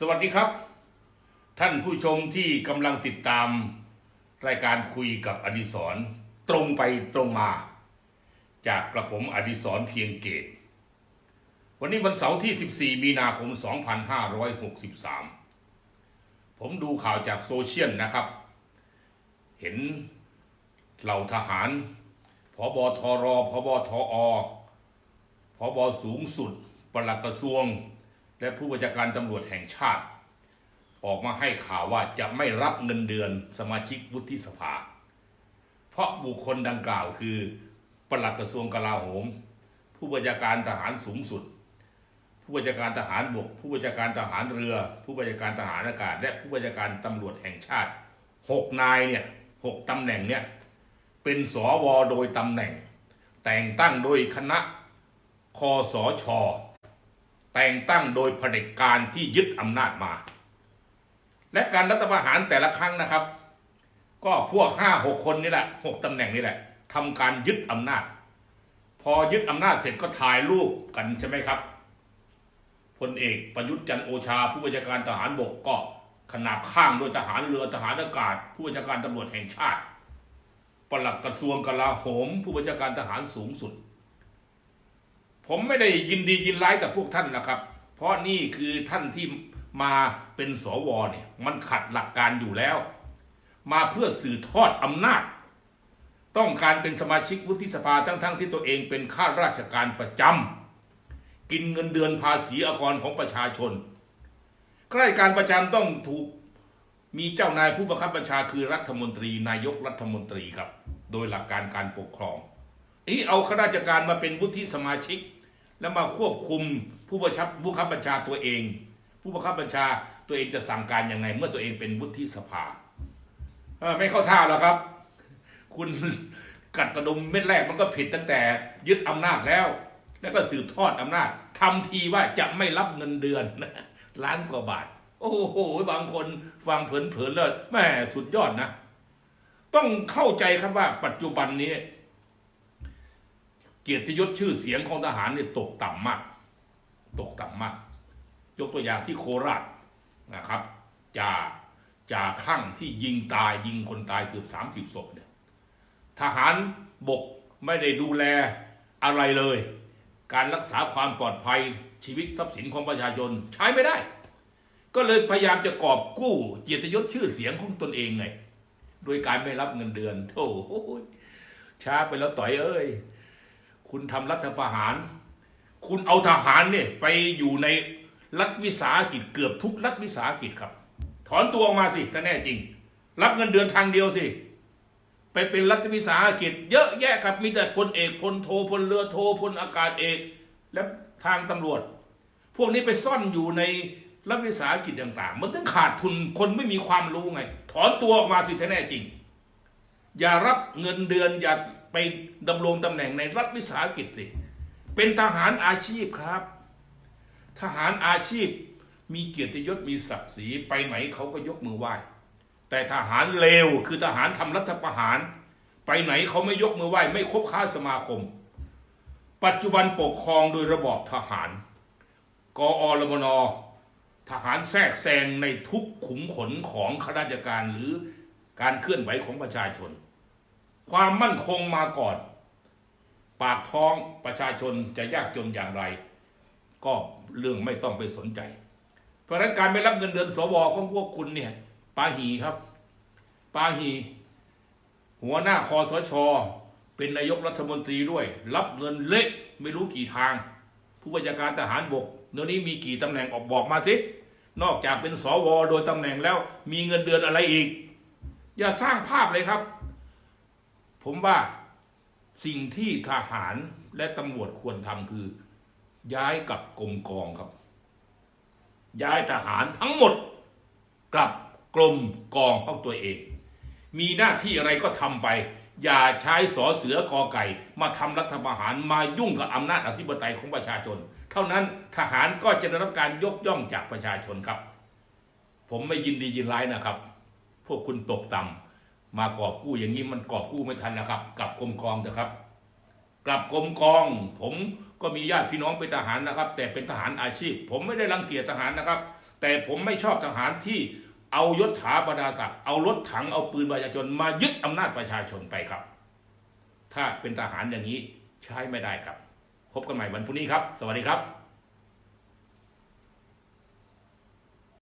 สวัสดีครับ ท่านผู้ชมที่กำลังติดตามรายการคุยกับอดิศรตรงไปตรงมา จากกระผมอดิศรเพียงเกต วันนี้วันเสาร์ที่ 14 มีนาคม 2563 ผมดูข่าวจากโซเชียลนะครับ เห็นเหล่าทหารพบทรพบทอพบสูงสุดปลัดกระทรวง และผู้บัญชาการตำรวจแห่งชาติ ออกมาให้ข่าวว่าจะไม่รับเงินเดือนสมาชิกวุฒิสภา เพราะบุคคลดังกล่าวคือปลัดกระทรวงกลาโหม ผู้บัญชาการทหารสูงสุด ผู้บัญชาการทหารบก ผู้บัญชาการทหารเรือ ผู้บัญชาการทหารอากาศ และผู้บัญชาการตำรวจแห่งชาติหกนายเนี่ยหกตำแหน่งเนี่ยเป็นสวโดยตำแหน่ง แต่งตั้งโดยคณะคอสช แต่งตั้งโดยเผด็จการที่ยึดอำนาจมา และการรัฐประหารแต่ละครั้งนะครับ ก็พวกห้าหกคนนี่แหละหกตำแหน่งนี่แหละทำการยึดอำนาจ พอยึดอำนาจเสร็จก็ถ่ายรูปกันใช่ไหมครับพลเอกประยุทธ์จันทร์โอชา ผู้บัญชาการทหารบกก็ขนาบข้างด้วยทหารเรือทหารอากาศ ผู้บัญชาการตำรวจแห่งชาติปลัดกระทรวงกลาโหม ผู้บัญชาการทหารสูงสุด ผมไม่ได้ยินดียินร้ายกับพวกท่านนะครับ เพราะนี่คือท่านที่มาเป็นสวเนี่ยมันขัดหลักการอยู่แล้ว มาเพื่อสื่อทอดอำนาจ ต้องการเป็นสมาชิกวุฒิสภาทั้งๆทที่ตัวเองเป็นข้าราชการประจำกินเงินเดือนภาษีอากรของประชาชนข้าราชการประจำต้องถูกมีเจ้านายผู้บังคับบัญชาคือรัฐมนตรีนายกรัฐมนตรีครับ โดยหลักการการปกครองนี่เอาข้าราชการมาเป็นวุฒิสมาชิก แล้วมาควบคุมผู้บังคับผู้บังคับบัญชาตัวเอง ผู้บังคับบัญชาตัวเองจะสั่งการยังไง เมื่อตัวเองเป็นวุฒิสภาไม่เข้าท่าหรอกครับ คุณกัดกระดุมเม็ดแรกมันก็ผิดตั้งแต่ยึดอำนาจแล้ว แล้วก็สืบทอดอำนาจทำทีว่าจะไม่รับเงินเดือนล้านกว่าบาท โอ้โหบางคนฟังเผินๆเลยแม่สุดยอดนะ ต้องเข้าใจครับว่าปัจจุบันนี้ กียรติยศชื่อเสียงของทหารเนี่ยตกต่ำมาก ตกต่ำมาก ยกตัวอย่างที่โคราชนะครับจ่าจ่าคลั่งที่ยิงตายยิงคนตายเกือบสามสิบศพเนี่ยทหารบกไม่ได้ดูแลอะไรเลย การรักษาความปลอดภัยชีวิตทรัพย์สินของประชาชนใช้ไม่ได้ ก็เลยพยายามจะกอบกู้เกียรติยศชื่อเสียงของตนเองไง โดยการไม่รับเงินเดือนโธ่ช้าไปแล้วต่อยเอ้ย คุณทำรัฐประหาร คุณเอาทหารเนี่ยไปอยู่ในรัฐวิสาหกิจเกือบทุกรัฐวิสาหกิจครับ ถอนตัวออกมาสิถ้าแน่จริง รับเงินเดือนทางเดียวสิ ไปเป็นรัฐวิสาหกิจ เยอะแยะครับมีแต่พลเอกพลโทพลเรือโทพลอากาศเอก และทางตำรวจ พวกนี้ไปซ่อนอยู่ในรัฐวิสาหกิจต่าง ๆ มันต้องขาดทุนคนไม่มีความรู้ไง ถอนตัวออกมาสิถ้าแน่จริง อย่ารับเงินเดือนอย่า ไปดำรงตำแหน่งในรัฐวิสาหกิจสิ เป็นทหารอาชีพครับ ทหารอาชีพมีเกียรติยศมีศักดิ์ศรีไปไหนเขาก็ยกมือไหว้ แต่ทหารเลวคือทหารทำรัฐประหาร ไปไหนเขาไม่ยกมือไหว้ ไม่คบค้าสมาคม ปัจจุบันปกครองโดยระบอบทหาร กอรมนทหารแทรกแซงในทุกขุมขนของข้าราชการหรือการเคลื่อนไหวของประชาชน ความมั่นคงมาก่อน ปากท้องประชาชนจะยากจนอย่างไร ก็เรื่องไม่ต้องไปสนใจ เพราะฉะนั้นการไม่รับเงินเดือนสวของพวกคุณเนี่ยปาหีครับปาหี หัวหน้าคอสชเป็นนายกรัฐมนตรีด้วย รับเงินเละไม่รู้กี่ทาง ผู้บัญชาการทหารบกเดี๋ยวนี้มีกี่ตำแหน่งออกบอกมาสินอกจากเป็นสวโดยตำแหน่งแล้ว มีเงินเดือนอะไรอีก อย่าสร้างภาพเลยครับ ผมว่าสิ่งที่ทหารและตำรวจควรทำคือ ย้ายกลับกรมกองครับ ย้ายทหารทั้งหมดกลับกรมกองของตัวเอง มีหน้าที่อะไรก็ทำไป อย่าใช้สอเสือกอไก่ มาทำรัฐประหารมายุ่งกับอำนาจอธิปไตยของประชาชน เท่านั้นทหารก็จะได้รับการยกย่องจากประชาชนครับ ผมไม่ยินดียินร้ายนะครับ พวกคุณตกต่ำ มากอบกู้อย่างนี้มันกอบกู้ไม่ทันนะครับ กลับกรมกองเถอะครับ กลับกรมกอง ผมก็มีญาติพี่น้องเป็นทหารนะครับ แต่เป็นทหารอาชีพ ผมไม่ได้รังเกียจทหารนะครับ แต่ผมไม่ชอบทหารที่เอายศถาบรรดาศักดิ์เอารถถังเอาปืนประชาชนมายึดอำนาจประชาชนไปครับ ถ้าเป็นทหารอย่างนี้ใช้ไม่ได้ครับ พบกันใหม่วันพรุ่งนี้ครับ สวัสดีครับ